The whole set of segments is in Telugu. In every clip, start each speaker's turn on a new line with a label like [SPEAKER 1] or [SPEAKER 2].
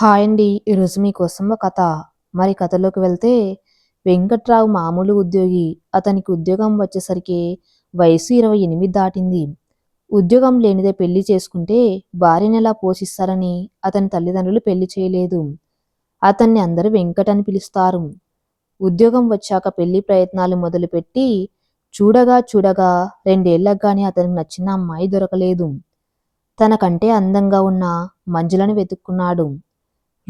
[SPEAKER 1] హాయ్ అండి. ఈరోజు మీకోసం ఒక కథ. మరి కథలోకి వెళ్తే వెంకట్రావు మామూలు ఉద్యోగి. అతనికి ఉద్యోగం వచ్చేసరికి వయసు ఇరవై ఎనిమిది దాటింది. ఉద్యోగం లేనిదే పెళ్ళి చేసుకుంటే భార్యను ఎలా పోషిస్తారని అతని తల్లిదండ్రులు పెళ్ళి చేయలేదు. అతన్ని అందరూ వెంకట్ అని పిలుస్తారు. ఉద్యోగం వచ్చాక పెళ్ళి ప్రయత్నాలు మొదలుపెట్టి చూడగా చూడగా రెండేళ్ళగానే అతనికి నచ్చిన అమ్మాయి దొరకలేదు. తనకంటే అందంగా ఉన్న మంజులను వెతుక్కున్నాడు.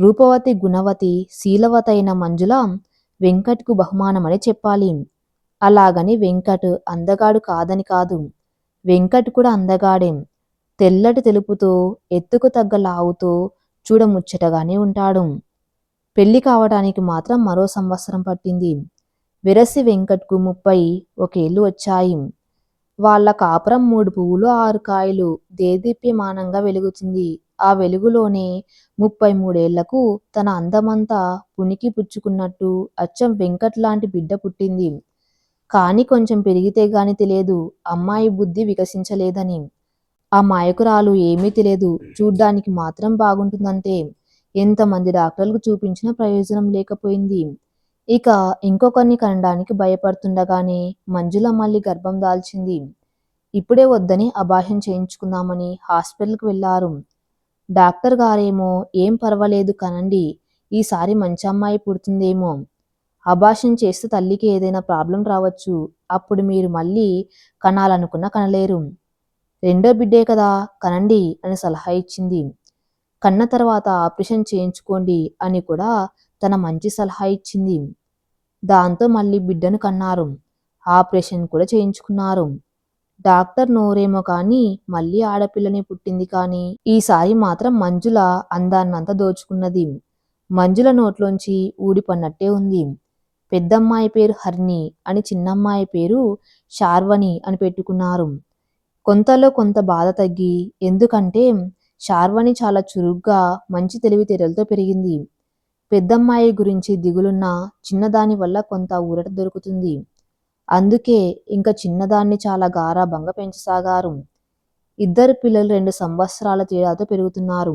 [SPEAKER 1] రూపవతి గుణవతి శీలవతైన మంజుల వెంకట్కు బహుమానమని చెప్పాలి. అలాగని వెంకట్ అందగాడు కాదని కాదు. వెంకట్ కూడా అందగాడే. తెల్లటి తెలుపుతో ఎత్తుకు తగ్గ లావుతో చూడముచ్చటగానే ఉంటాడు. పెళ్ళి కావడానికి మాత్రం మరో సంవత్సరం పట్టింది. విరసి వెంకట్కు ముప్పై ఒకేళ్ళు వచ్చాయి. వాళ్ళ కాపురం మూడు పువ్వులు ఆరు కాయలు దేదీప్యమానంగా వెలుగుతుంది. ఆ వెలుగులోనే ముప్పై మూడేళ్ళకు తన అందమంతా పునికి పుచ్చుకున్నట్టు అచ్చం వెంకట్ లాంటి బిడ్డ పుట్టింది. కాని కొంచెం పెరిగితే గాని తెలియదు అమ్మాయి బుద్ధి వికసించలేదని. ఆ మాయకురాలు ఏమీ తెలియదు చూడ్డానికి మాత్రం బాగుంటుందంటే ఎంతమంది డాక్టర్లకు చూపించినా ప్రయోజనం లేకపోయింది. ఇక ఇంకొకరిని కనడానికి భయపడుతుండగానే మంజుల మళ్ళీ గర్భం దాల్చింది. ఇప్పుడే వద్దని అబాహ్యం చేయించుకుందామని హాస్పిటల్కి వెళ్ళారు. డాక్టర్ గారేమో ఏం పర్వాలేదు కనండి ఈసారి మంచి అమ్మాయి పుడుతుందేమో. అబాషన్ చేస్తే తల్లికి ఏదైనా ప్రాబ్లం రావచ్చు అప్పుడు మీరు మళ్ళీ కనాలనుకున్న కనలేరు. రెండో బిడ్డే కదా కనండి అని సలహా ఇచ్చింది. కన్న తర్వాత ఆపరేషన్ చేయించుకోండి అని కూడా తన మంచి సలహా ఇచ్చింది. దాంతో మళ్ళీ బిడ్డను కన్నారు. ఆపరేషన్ కూడా చేయించుకున్నారు. డాక్టర్ నోరేమో కానీ మళ్ళీ ఆడపిల్లనే పుట్టింది కానీ ఈసారి మాత్రం మంజుల అందాన్నంత దోచుకున్నది. మంజుల నోట్లోంచి ఊడిపన్నట్టే ఉంది. పెద్దమ్మాయి పేరు హర్ని అని చిన్నమ్మాయి పేరు శార్వని అని పెట్టుకున్నారు. కొంతలో కొంత బాధ తగ్గి ఎందుకంటే శార్వని చాలా చురుగ్గా మంచి తెలివితేటలతో పెరిగింది. పెద్దమ్మాయి గురించి దిగులున్న చిన్నదాని వల్ల కొంత ఊరట దొరుకుతుంది. అందుకే ఇంకా చిన్నదాన్ని చాలా గారాభంగా పెంచసాగారు. ఇద్దరు పిల్లలు రెండు సంవత్సరాల తేడాతో పెరుగుతున్నారు.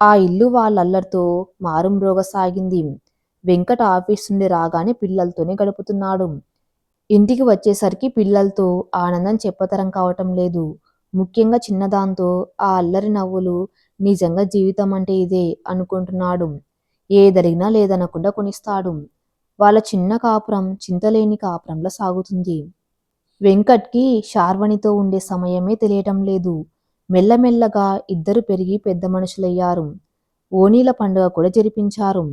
[SPEAKER 1] ఆ ఇల్లు వాళ్ళల్లరితో మారుమ్రోగసాగింది. వెంకట ఆఫీస్ నుండి రాగానే పిల్లలతోనే గడుపుతున్నాడు. ఇంటికి వచ్చేసరికి పిల్లలతో ఆనందం చెప్పతరం కావటం లేదు. ముఖ్యంగా చిన్నదాంతో ఆ అల్లరి నవ్వులు నిజంగా జీవితం అంటే ఇదే అనుకుంటున్నాడు. ఏదరిగినా లేదనకుండా కొనిస్తాడు. వాళ్ళ చిన్న కాపురం చింతలేని కాపురంలో సాగుతుంది. వెంకట్కి శార్వణితో ఉండే సమయమే తెలియటం లేదు. మెల్లమెల్లగా ఇద్దరు పెరిగి పెద్ద మనుషులయ్యారు. ఓణీల పండుగ కూడా జరిపించారు.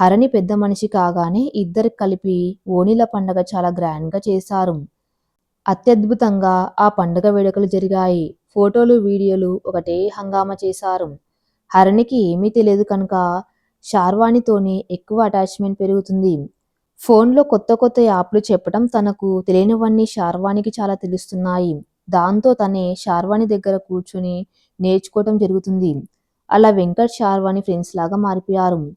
[SPEAKER 1] హరణి పెద్ద మనిషి కాగానే ఇద్దరు కలిపి ఓణీల పండగ చాలా గ్రాండ్గా చేశారు. అత్యద్భుతంగా ఆ పండుగ వేడుకలు జరిగాయి. ఫోటోలు వీడియోలు ఒకటే హంగామా చేశారు. హరణికి ఏమీ తెలియదు కనుక షార్వాణితోనే ఎక్కువ అటాచ్మెంట్ పెరుగుతుంది. ఫోన్లో కొత్త కొత్త యాప్లు చెప్పడం తనకు తెలియనివన్నీ షార్వాణికి చాలా తెలుస్తున్నాయి. దాంతో తనే షార్వాణి దగ్గర కూర్చుని నేర్చుకోవటం జరుగుతుంది. అలా వెంకట్ షార్వాణి ఫ్రెండ్స్ లాగా మారిపోయారు.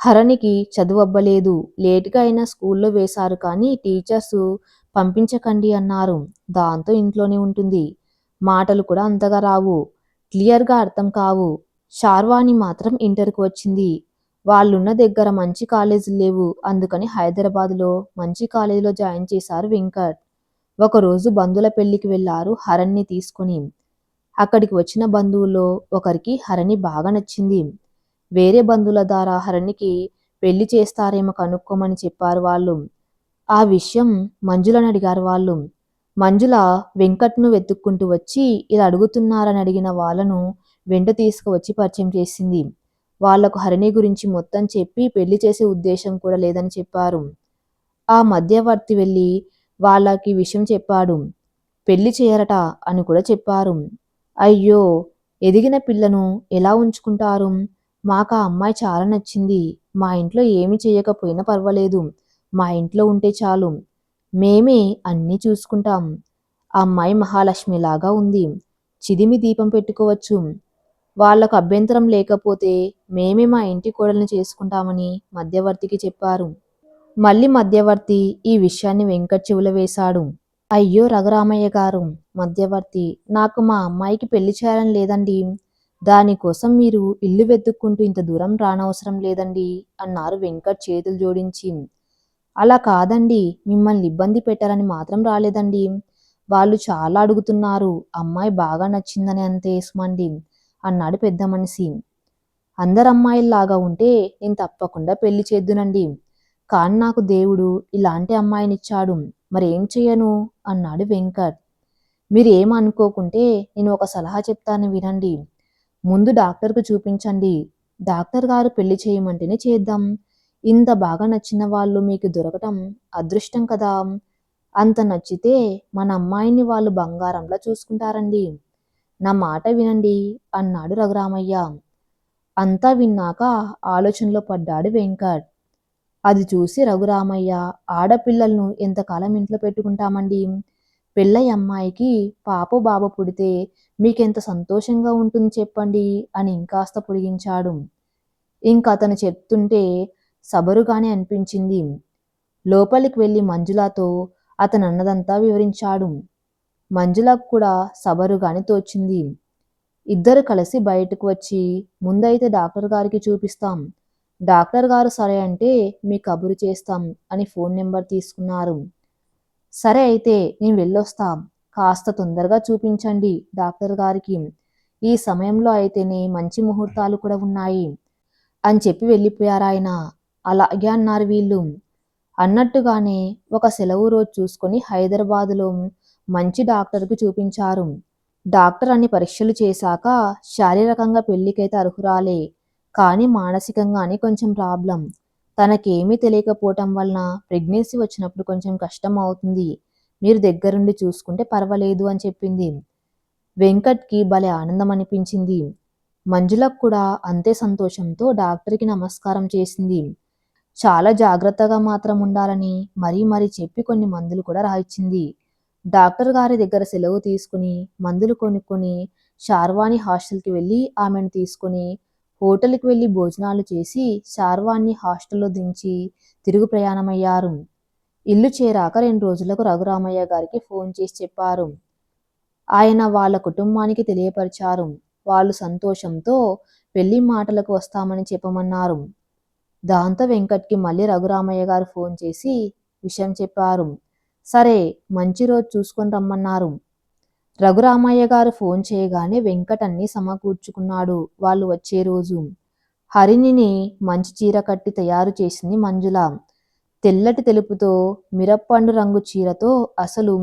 [SPEAKER 1] హరణికి చదువు అవ్వలేదు లేట్గా అయినా స్కూల్లో వేశారు కానీ టీచర్స్ పంపించకండి అన్నారు. దాంతో ఇంట్లోనే ఉంటుంది. మాటలు కూడా అంతగా రావు. క్లియర్గా అర్థం కావు. షార్వాణి మాత్రం ఇంటర్కు వచ్చింది. వాళ్ళున్న దగ్గర మంచి కాలేజీలు లేవు. అందుకని హైదరాబాద్లో మంచి కాలేజీలో జాయిన్ చేశారు వెంకట్. ఒకరోజు బంధువుల పెళ్ళికి వెళ్ళారు హరణ్ని తీసుకుని. అక్కడికి వచ్చిన బంధువుల్లో ఒకరికి హరణి బాగా నచ్చింది. వేరే బంధువుల ద్వారా హరణికి పెళ్ళి చేస్తారేమో కనుక్కోమని చెప్పారు వాళ్ళు. ఆ విషయం మంజులని అడిగారు వాళ్ళు. మంజుల వెంకట్ను వెతుక్కుంటూ వచ్చి ఇలా అడుగుతున్నారని అడిగిన వాళ్ళను వెంట తీసుకువచ్చి పరిచయం చేసింది. వాళ్ళకు హరిణి గురించి మొత్తం చెప్పి పెళ్ళి చేసే ఉద్దేశం కూడా లేదని చెప్పారు. ఆ మధ్యవర్తి వెళ్ళి వాళ్ళకి విషయం చెప్పాడు. పెళ్ళి చేయరట అని కూడా చెప్పారు. అయ్యో ఎదిగిన పిల్లను ఎలా ఉంచుకుంటారు? మాకు ఆ అమ్మాయి చాలా నచ్చింది. మా ఇంట్లో ఏమి చేయకపోయినా పర్వాలేదు. మా ఇంట్లో ఉంటే చాలు. మేమే అన్నీ చూసుకుంటాం. ఆ అమ్మాయి మహాలక్ష్మిలాగా ఉంది. చిదిమి దీపం పెట్టుకోవచ్చు. వాళ్ళకు అభ్యంతరం లేకపోతే మేమే మా ఇంటి కోడల్ని చేసుకుంటామని మధ్యవర్తికి చెప్పారు. మళ్ళీ మధ్యవర్తి ఈ విషయాన్ని వెంకట్ చెవుల వేశాడు. అయ్యో రఘురామయ్య గారు మధ్యవర్తి నాకు మా అమ్మాయికి పెళ్ళి చేయాలని లేదండి. దానికోసం మీరు ఇల్లు వెతుక్కుంటూ ఇంత దూరం రానవసరం లేదండి అన్నారు వెంకట్ చేతులు జోడించి. అలా కాదండి మిమ్మల్ని ఇబ్బంది పెట్టాలని మాత్రం రాలేదండి. వాళ్ళు చాలా అడుగుతున్నారు అమ్మాయి బాగా నచ్చిందని అంతే ఇస్మండి అన్నాడు పెద్ద మనిషి అందరమ్మాయిల్లాగా ఉంటే నేను తప్పకుండా పెళ్ళి చేద్దునండి. కానీ నాకు దేవుడు ఇలాంటి అమ్మాయినిచ్చాడు. మరేం చెయ్యను? అన్నాడు వెంకట్. మీరు అనుకోకుంటే నేను ఒక సలహా చెప్తాను వినండి. ముందు డాక్టర్కు చూపించండి. డాక్టర్ గారు పెళ్ళి చేయమంటేనే చేద్దాం. ఇంత బాగా నచ్చిన వాళ్ళు మీకు దొరకటం అదృష్టం కదా. అంత నచ్చితే మన అమ్మాయిని వాళ్ళు బంగారంలా చూసుకుంటారండి. నా మాట వినండి అన్నాడు రఘురామయ్య. అంతా విన్నాక ఆలోచనలో పడ్డాడు వెంకట్. అది చూసి రఘురామయ్య ఆడపిల్లలను ఎంతకాలం ఇంట్లో పెట్టుకుంటామండి? పెళ్ళై అమ్మాయికి పాప బాబు పుడితే మీకెంత సంతోషంగా ఉంటుంది చెప్పండి అని ఇంకాస్త పొడిగించాడు. ఇంకా అతను చెప్తుంటే సబరుగానే అనిపించింది. లోపలికి వెళ్ళి మంజులాతో అతను అన్నదంతా వివరించాడు. మంజులకు కూడా సబరుగాని తోచింది. ఇద్దరు కలిసి బయటకు వచ్చి ముందైతే డాక్టర్ గారికి చూపిస్తాం. డాక్టర్ గారు సరే అంటే మీ కబురు చేస్తాం అని ఫోన్ నెంబర్ తీసుకున్నారు. సరే అయితే నేను వెళ్ళొస్తాం. కాస్త తొందరగా చూపించండి డాక్టర్ గారికి. ఈ సమయంలో అయితేనే మంచి ముహూర్తాలు కూడా ఉన్నాయి. అని చెప్పి వెళ్ళిపోయారాయన అలాగే అన్నారు వీళ్ళు. అన్నట్టుగానే ఒక సెలవు రోజు చూసుకొని హైదరాబాదులో మంచి డాక్టర్కి చూపించారు. డాక్టర్ అన్ని పరీక్షలు చేశాక శారీరకంగా పెళ్ళికైతే అర్హురాలే. కానీ మానసికంగానే కొంచెం ప్రాబ్లం. తనకేమీ తెలియకపోవటం వలన ప్రెగ్నెన్సీ వచ్చినప్పుడు కొంచెం కష్టం అవుతుంది. మీరు దగ్గరుండి చూసుకుంటే పర్వాలేదు అని చెప్పింది. వెంకట్కి భలే ఆనందం అనిపించింది. మంజులకు కూడా అంతే సంతోషంతో డాక్టర్కి నమస్కారం చేసింది. చాలా జాగ్రత్తగా మాత్రం ఉండాలని మరీ మరీ చెప్పి కొన్ని మందులు కూడా రాయించింది డాక్టర్ గారి దగ్గర సెలవు తీసుకుని మందులు కొనుక్కొని శార్వాణి హాస్టల్కి వెళ్ళి ఆమెను తీసుకొని హోటల్కి వెళ్ళి భోజనాలు చేసి శార్వాణ్ణి హాస్టల్లో దించి తిరుగు ప్రయాణమయ్యారు. ఇల్లు చేరాక రెండు రోజులకు రఘురామయ్య గారికి ఫోన్ చేసి చెప్పారు. ఆయన వాళ్ళ కుటుంబానికి తెలియపరిచారు. వాళ్ళు సంతోషంతో పెళ్ళి మాటలకు వస్తామని చెప్పమన్నారు. దాంతో వెంకట్కి మళ్ళీ రఘురామయ్య గారు ఫోన్ చేసి విషయం చెప్పారు. సరే మంచి రోజు చూసుకొని రమ్మన్నారు. రఘురామయ్య గారు ఫోన్ చేయగానే వెంకట్ అన్ని సమకూర్చుకున్నాడు. వాళ్ళు వచ్చే రోజు హరిణిని మంచి చీర కట్టి తయారు చేసింది మంజుల. తెల్లటి తెలుపుతో మిరప్పండు రంగు చీరతో అసలు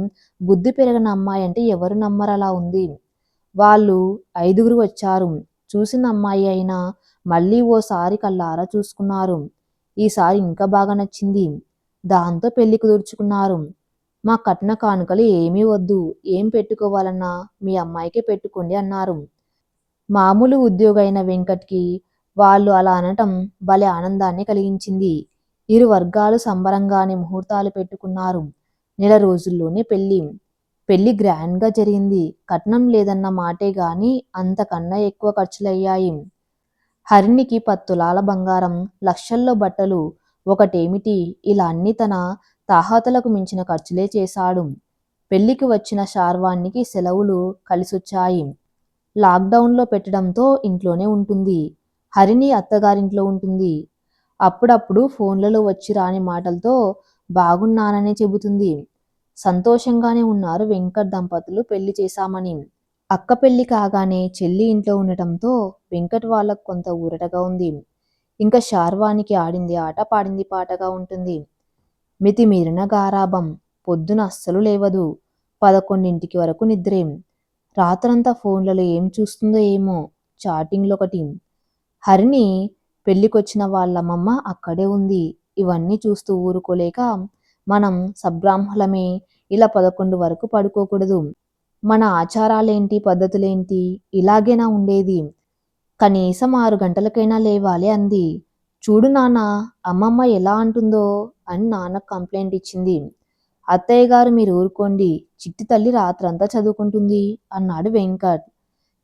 [SPEAKER 1] బుద్ధి పెరగని అమ్మాయి అంటే ఎవరు నమ్మరలా ఉంది. వాళ్ళు ఐదుగురు వచ్చారు. చూసిన అమ్మాయి అయినా మళ్ళీ ఓసారి కళ్ళారా చూసుకున్నారు. ఈసారి ఇంకా బాగా నచ్చింది. దాంతో పెళ్ళి కుదుర్చుకున్నారు. మా కట్న కానుకలు ఏమీ వద్దు. ఏం పెట్టుకోవాలన్నా మీ అమ్మాయికే పెట్టుకోండి అన్నారు. మామూలు ఉద్యోగైన వెంకట్కి వాళ్ళు అలా అనటం భలే ఆనందాన్ని కలిగించింది. ఇరు వర్గాలు సంబరంగానే ముహూర్తాలు పెట్టుకున్నారు. నెల రోజుల్లోనే పెళ్ళి. పెళ్ళి గ్రాండ్గా జరిగింది. కట్నం లేదన్న మాటే గాని అంతకన్నా ఎక్కువ ఖర్చులయ్యాయి. హరిణికి పత్తులాల బంగారం లక్షల్లో బట్టలు ఒకటేమిటి? ఇలా అన్ని తన తాహతలకు మించిన ఖర్చులే చేశాడు. పెళ్ళికి వచ్చిన శార్వాణికి సెలవులు కలిసొచ్చాయి. లాక్డౌన్లో పెట్టడంతో ఇంట్లోనే ఉంటుంది. హరిణి అత్తగారింట్లో ఉంటుంది. అప్పుడప్పుడు ఫోన్లలో వచ్చి రాని మాటలతో బాగున్నాననే చెబుతుంది. సంతోషంగానే ఉన్నారు వెంకట్ దంపతులు పెళ్ళి చేశామని. అక్క పెళ్ళి కాగానే చెల్లి ఇంట్లో ఉండటంతో వెంకట్ వాళ్ళకు కొంత ఊరటగా ఉంది. ఇంకా శార్వానికి ఆడింది ఆట పాడింది పాటగా ఉంటుంది. మితిమీరిన గారాబం పొద్దున అస్సలు లేవదు. పదకొండింటికి వరకు నిద్రేం. రాత్రంతా ఫోన్లలో ఏం చూస్తుందో ఏమో చాటింగ్లో ఒకటి హరిని పెళ్ళికొచ్చిన వాళ్ళమ్మమ్మ అక్కడే ఉంది. ఇవన్నీ చూస్తూ ఊరుకోలేక మనం సబ్రాహ్మలమే ఇలా పదకొండు వరకు పడుకోకూడదు. మన ఆచారాలేంటి పద్ధతులేంటి? ఇలాగేనా ఉండేది? కనీసం ఆరు గంటలకైనా లేవాలి అంది. చూడు నాన్న అమ్మమ్మ ఎలా అంటుందో అని నాన్న కంప్లైంట్ ఇచ్చింది. అత్తయ్య గారు మీరు ఊరుకోండి. చిట్టి తల్లి రాత్రంతా చదువుకుంటుంది అన్నాడు వెంకట్.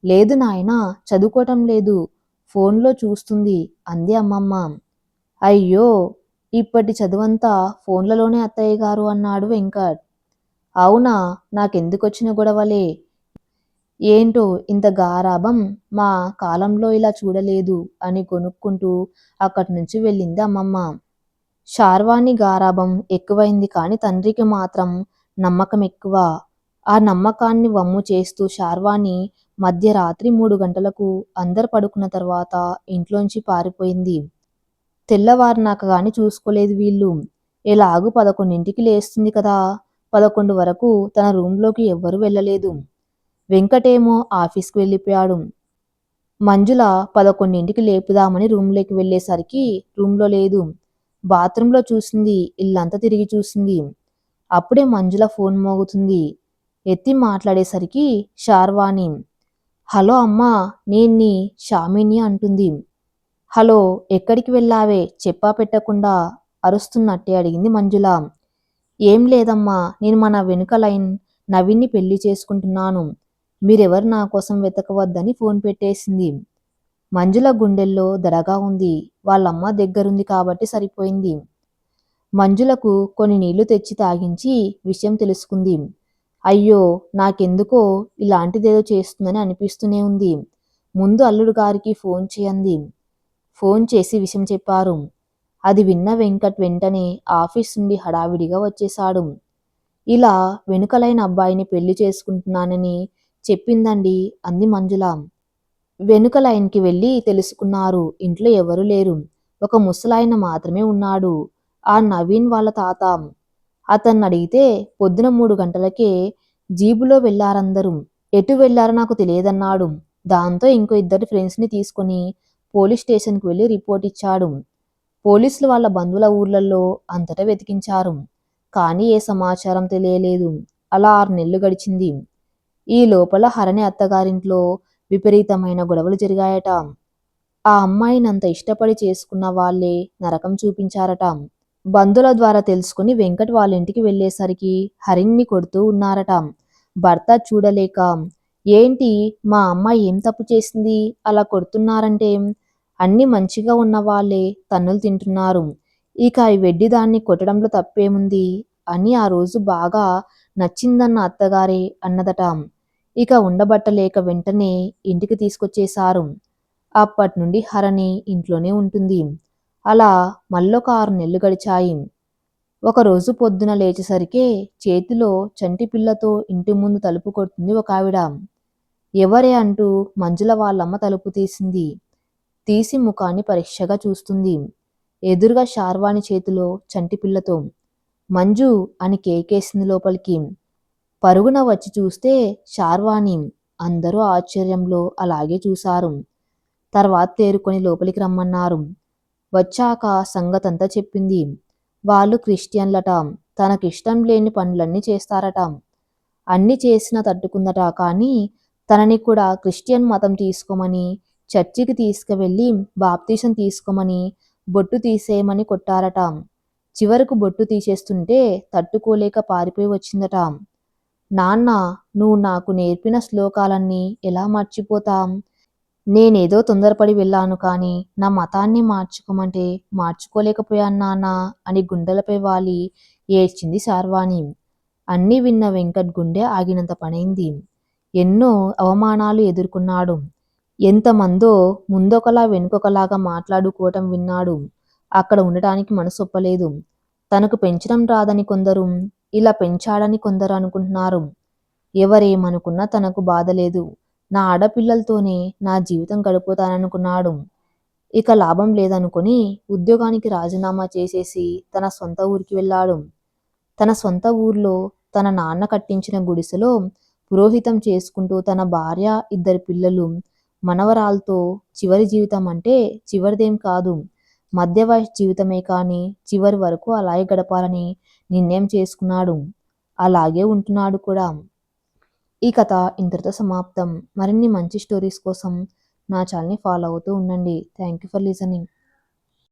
[SPEAKER 1] లేదు నాయన చదువుకోవటం లేదు. ఫోన్లో చూస్తుంది అంది అమ్మమ్మ. అయ్యో ఇప్పటి చదువంతా ఫోన్లలోనే అత్తయ్య గారు అన్నాడు వెంకట్. అవునా నాకెందుకొచ్చిన గొడవలే? ఏంటో ఇంత గారాభం మా కాలంలో ఇలా చూడలేదు అని కొనుక్కుంటూ అక్కడి నుంచి వెళ్ళింది అమ్మమ్మ. శార్వాణి గారాభం ఎక్కువైంది కానీ తండ్రికి మాత్రం నమ్మకం ఎక్కువ. ఆ నమ్మకాన్ని వమ్ము చేస్తూ శార్వాణి మధ్యరాత్రి మూడు గంటలకు అందరు పడుకున్న తర్వాత ఇంట్లోంచి పారిపోయింది. తెల్లవారినాక గాని చూసుకోలేదు వీళ్ళు. ఎలాగూ పదకొండింటికి లేస్తుంది కదా. పదకొండు వరకు తన రూంలోకి ఎవ్వరూ వెళ్ళలేదు. వెంకటేమో ఆఫీస్కి వెళ్ళిపోయాడు. మంజుల పదకొండింటికి లేపుదామని రూమ్లోకి వెళ్ళేసరికి రూమ్లో లేదు. బాత్రూంలో చూసింది ఇల్లంతా తిరిగి చూసింది. అప్పుడే మంజుల ఫోన్ మోగుతుంది. ఎత్తి మాట్లాడేసరికి షార్వాణి హలో అమ్మా నేన్ని షామిని అంటుంది. హలో ఎక్కడికి వెళ్ళావే? చెప్పా పెట్టకుండా అరుస్తున్నట్టే అడిగింది మంజుల. ఏం లేదమ్మా నేను మన వెనుక లైన్ నవీన్ని పెళ్ళి చేసుకుంటున్నాను. మీరెవరు నా కోసం వెతకవద్దని ఫోన్ పెట్టేసింది. మంజుల గుండెల్లో దడగా ఉంది. వాళ్ళమ్మ దగ్గరుంది కాబట్టి సరిపోయింది. మంజులకు కొన్ని నీళ్ళు తెచ్చి తాగించి విషయం తెలుసుకుంది. అయ్యో నాకెందుకో ఇలాంటిదేదో చేస్తుందని అనిపిస్తూనే ఉంది. ముందు అల్లుడు గారికి ఫోన్ చేయండి ఫోన్ చేసి విషయం చెప్పారు. అది విన్న వెంకట్ వెంటనే ఆఫీస్ నుండి హడావిడిగా వచ్చేశాడు. ఇలా వెనుకలైన అబ్బాయిని పెళ్ళి చేసుకుంటున్నానని చెప్పిందండి అంది మంజుల. వెనుక లైన్కి వెళ్ళి తెలుసుకున్నారు. ఇంట్లో ఎవరూ లేరు. ఒక ముసలాయన మాత్రమే ఉన్నాడు. ఆ నవీన్ వాళ్ళ తాత. అతన్ని అడిగితే పొద్దున మూడు గంటలకే జీబులో వెళ్ళారందరూ. ఎటు వెళ్ళారో నాకు తెలియదన్నాడు. దాంతో ఇంకో ఇద్దరు ఫ్రెండ్స్ని తీసుకొని పోలీస్ స్టేషన్కి వెళ్ళి రిపోర్ట్ ఇచ్చాడు. పోలీసులు వాళ్ళ బంధువుల ఊర్లలో అంతటా వెతికించారు. కానీ ఏ సమాచారం తెలియలేదు. అలా ఆరు నెలలు గడిచింది. ఈ లోపల హరణి అత్తగారింట్లో విపరీతమైన గొడవలు జరిగాయట. ఆ అమ్మాయిని అంత ఇష్టపడి చేసుకున్న వాళ్ళే నరకం చూపించారట. బంధువుల ద్వారా తెలుసుకుని వెంకట్ వాళ్ళ ఇంటికి వెళ్ళేసరికి హరిణ్ని కొడుతూ ఉన్నారట. భర్త చూడలేక ఏంటి మా అమ్మాయి ఏం తప్పు చేసింది? అలా కొడుతున్నారంటే అన్ని మంచిగా ఉన్న వాళ్ళే తన్నులు తింటున్నారు. ఇక ఈ వెడ్డిదాన్ని కొట్టడంలో తప్పేముంది? అని ఆ రోజు బాగా నచ్చిందన్న అత్తగారే అన్నదట. ఇక ఉండబట్టలేక వెంటనే ఇంటికి తీసుకొచ్చేశారు అప్పటి నుండి హరణి ఇంట్లోనే ఉంటుంది. అలా మళ్ళొక ఆరు నెలలు గడిచాయి. ఒకరోజు పొద్దున లేచేసరికే చేతిలో చంటి పిల్లతో ఇంటి ముందు తలుపు కొడుతుంది ఒక ఆవిడ. ఎవరే అంటూ మంజుల వాళ్ళమ్మ తలుపు తీసింది. తీసి ముఖాన్ని పరీక్షగా చూస్తుంది. ఎదురుగా శార్వాణి చేతిలో చంటి పిల్లతో. మంజు అని కేకేసింది లోపలికి. పరుగున వచ్చి చూస్తే శార్వాణి అందరూ ఆశ్చర్యంలో అలాగే చూశారు. తర్వాత తేరుకొని లోపలికి రమ్మన్నారు. వచ్చాక సంగతంతా చెప్పింది. వాళ్ళు క్రిస్టియన్లట. తనకిష్టం లేని పనులన్నీ చేస్తారట. అన్ని చేసినా తట్టుకుందట కానీ తనని కూడా క్రిస్టియన్ మతం తీసుకోమని చర్చికి తీసుకువెళ్ళి బాప్తీసం తీసుకోమని బొట్టు తీసేయమని కొట్టారట. చివరకు బొట్టు తీసేస్తుంటే తట్టుకోలేక పారిపోయి వచ్చిందట. నాన్న నువ్వు నాకు నేర్పిన శ్లోకాలన్నీ ఎలా మర్చిపోతాం? నేనేదో తొందరపడి వెళ్ళాను కానీ నా మతాన్ని మార్చుకోమంటే మార్చుకోలేకపోయాను నాన్న అని గుండెలపై వాలి ఏడ్చింది శార్వాణి. అన్నీ విన్న వెంకట్ గుండె ఆగినంత పనైంది. ఎన్నో అవమానాలు ఎదుర్కొన్నాడు. ఎంతమందో ముందొకలా వెనుకొకలాగా మాట్లాడుకోవటం విన్నాడు. అక్కడ ఉండటానికి మనసు ఒప్పలేదు. తనకు పెంచడం రాదని కొందరు ఇలా పెంచాడని కొందరు అనుకుంటున్నారు ఎవరేమనుకున్నా తనకు బాధ లేదు నా ఆడపిల్లలతోనే నా జీవితం గడుపుతాననుకున్నాడు. ఇక లాభం లేదనుకుని ఉద్యోగానికి రాజీనామా చేసేసి తన సొంత ఊరికి వెళ్ళాడు. తన సొంత ఊర్లో తన నాన్న కట్టించిన గుడిసెలో పురోహితం చేసుకుంటూ తన భార్య ఇద్దరు పిల్లలు మనవరాలతో చివరి జీవితం అంటే చివరిదేం కాదు. మధ్య వయసు జీవితమే కానీ చివరి వరకు అలాగే గడపాలని నిర్ణయం చేసుకున్నాడు? అలాగే ఉంటున్నాడు కూడా. ఈ కథ ఇంతటితో సమాప్తం. మరిన్ని మంచి స్టోరీస్ కోసం నా ఛానల్ని ఫాలో అవుతూ ఉండండి. Thank you for listening.